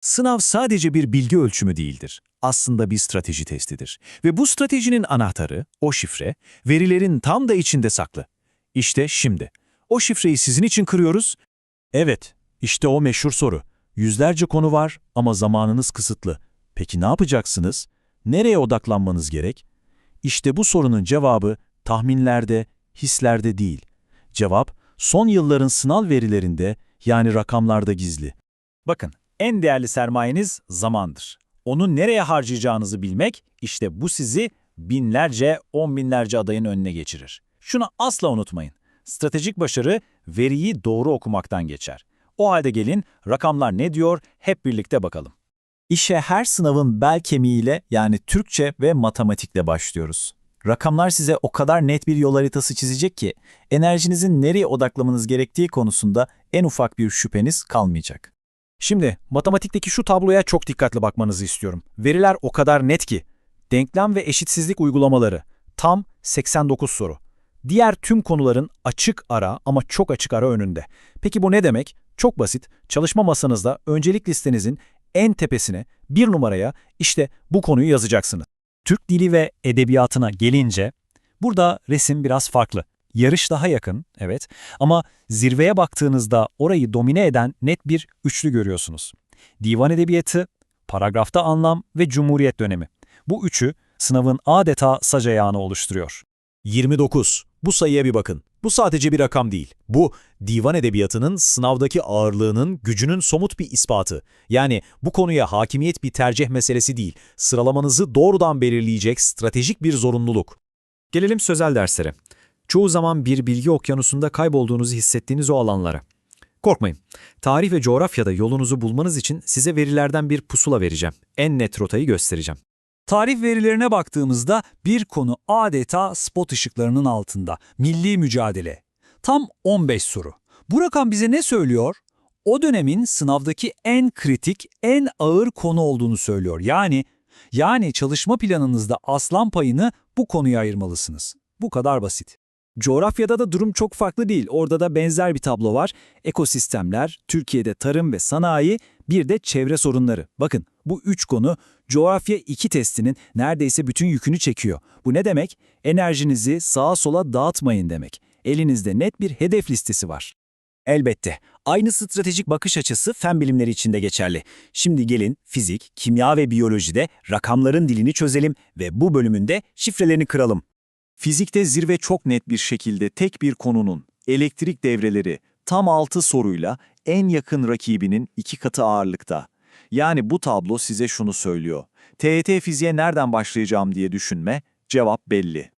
Sınav sadece bir bilgi ölçümü değildir. Aslında bir strateji testidir. Ve bu stratejinin anahtarı, o şifre, verilerin tam da içinde saklı. İşte şimdi. O şifreyi sizin için kırıyoruz. Evet, işte o meşhur soru. Yüzlerce konu var ama zamanınız kısıtlı. Peki ne yapacaksınız? Nereye odaklanmanız gerek? İşte bu sorunun cevabı tahminlerde, hislerde değil. Cevap, son yılların sınav verilerinde yani rakamlarda gizli. Bakın, en değerli sermayeniz zamandır. Onu nereye harcayacağınızı bilmek, işte bu sizi binlerce, on binlerce adayın önüne geçirir. Şunu asla unutmayın. Stratejik başarı veriyi doğru okumaktan geçer. O halde gelin rakamlar ne diyor hep birlikte bakalım. İşe her sınavın bel kemiğiyle yani Türkçe ve matematikle başlıyoruz. Rakamlar size o kadar net bir yol haritası çizecek ki enerjinizin nereye odaklamanız gerektiği konusunda en ufak bir şüpheniz kalmayacak. Şimdi matematikteki şu tabloya çok dikkatli bakmanızı istiyorum. Veriler o kadar net ki. Denklem ve eşitsizlik uygulamaları tam 89 soru. Diğer tüm konuların açık ara ama çok açık ara önünde. Peki bu ne demek? Çok basit. Çalışma masanızda öncelik listenizin en tepesine bir numaraya işte bu konuyu yazacaksınız. Türk dili ve edebiyatına gelince burada resim biraz farklı. Yarış daha yakın, evet ama zirveye baktığınızda orayı domine eden net bir üçlü görüyorsunuz. Divan edebiyatı, paragrafta anlam ve cumhuriyet dönemi. Bu üçü sınavın adeta sac ayağını oluşturuyor. 29. Bu sayıya bir bakın. Bu sadece bir rakam değil. Bu, divan edebiyatının sınavdaki ağırlığının, gücünün somut bir ispatı. Yani bu konuya hakimiyet bir tercih meselesi değil, sıralamanızı doğrudan belirleyecek stratejik bir zorunluluk. Gelelim sözel derslere. Çoğu zaman bir bilgi okyanusunda kaybolduğunuzu hissettiğiniz o alanlara. Korkmayın. Tarih ve coğrafyada yolunuzu bulmanız için size verilerden bir pusula vereceğim. En net rotayı göstereceğim. Tarih verilerine baktığımızda bir konu adeta spot ışıklarının altında. Milli mücadele. Tam 15 soru. Bu rakam bize ne söylüyor? O dönemin sınavdaki en kritik, en ağır konu olduğunu söylüyor. Yani yani çalışma planınızda aslan payını bu konuya ayırmalısınız. Bu kadar basit. Coğrafyada da durum çok farklı değil. Orada da benzer bir tablo var. Ekosistemler, Türkiye'de tarım ve sanayi, bir de çevre sorunları. Bakın bu üç konu coğrafya 2 testinin neredeyse bütün yükünü çekiyor. Bu ne demek? Enerjinizi sağa sola dağıtmayın demek. Elinizde net bir hedef listesi var. Elbette. Aynı stratejik bakış açısı fen bilimleri için de geçerli. Şimdi gelin fizik, kimya ve biyolojide rakamların dilini çözelim ve bu bölümünde şifrelerini kıralım. Fizikte zirve çok net bir şekilde tek bir konunun, elektrik devreleri, tam 6 soruyla en yakın rakibinin iki katı ağırlıkta. Yani bu tablo size şunu söylüyor. TET fiziğe nereden başlayacağım diye düşünme, cevap belli.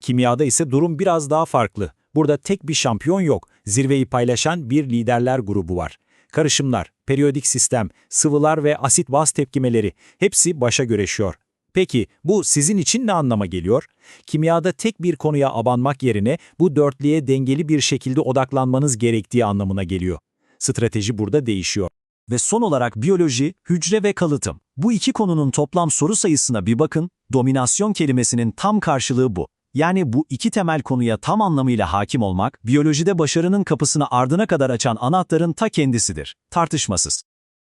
Kimyada ise durum biraz daha farklı. Burada tek bir şampiyon yok. Zirveyi paylaşan bir liderler grubu var. Karışımlar, periyodik sistem, sıvılar ve asit baz tepkimeleri hepsi başa göreşiyor. Peki bu sizin için ne anlama geliyor? Kimyada tek bir konuya abanmak yerine bu dörtlüye dengeli bir şekilde odaklanmanız gerektiği anlamına geliyor. Strateji burada değişiyor. Ve son olarak biyoloji, hücre ve kalıtım. Bu iki konunun toplam soru sayısına bir bakın, dominasyon kelimesinin tam karşılığı bu. Yani bu iki temel konuya tam anlamıyla hakim olmak, biyolojide başarının kapısını ardına kadar açan anahtarın ta kendisidir. Tartışmasız.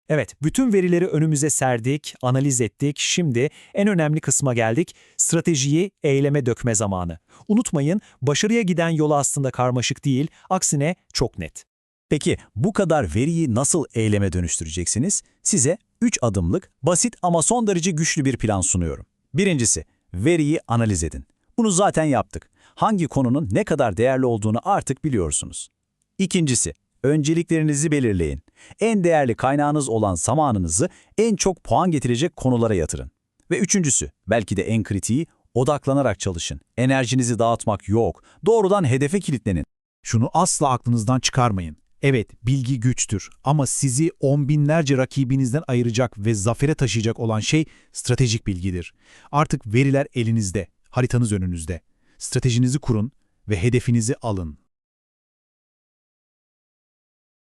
Evet, bütün verileri önümüze serdik, analiz ettik. Şimdi en önemli kısma geldik. Stratejiyi eyleme dökme zamanı. Unutmayın, başarıya giden yolu aslında karmaşık değil, aksine çok net. Peki bu kadar veriyi nasıl eyleme dönüştüreceksiniz? Size 3 adımlık, basit ama son derece güçlü bir plan sunuyorum. Birincisi, veriyi analiz edin. Bunu zaten yaptık. Hangi konunun ne kadar değerli olduğunu artık biliyorsunuz. İkincisi, önceliklerinizi belirleyin. En değerli kaynağınız olan zamanınızı en çok puan getirecek konulara yatırın. Ve üçüncüsü, belki de en kritiği, odaklanarak çalışın. Enerjinizi dağıtmak yok, doğrudan hedefe kilitlenin. Şunu asla aklınızdan çıkarmayın. Evet, bilgi güçtür ama sizi on binlerce rakibinizden ayıracak ve zafere taşıyacak olan şey stratejik bilgidir. Artık veriler elinizde, haritanız önünüzde. Stratejinizi kurun ve hedefinizi alın.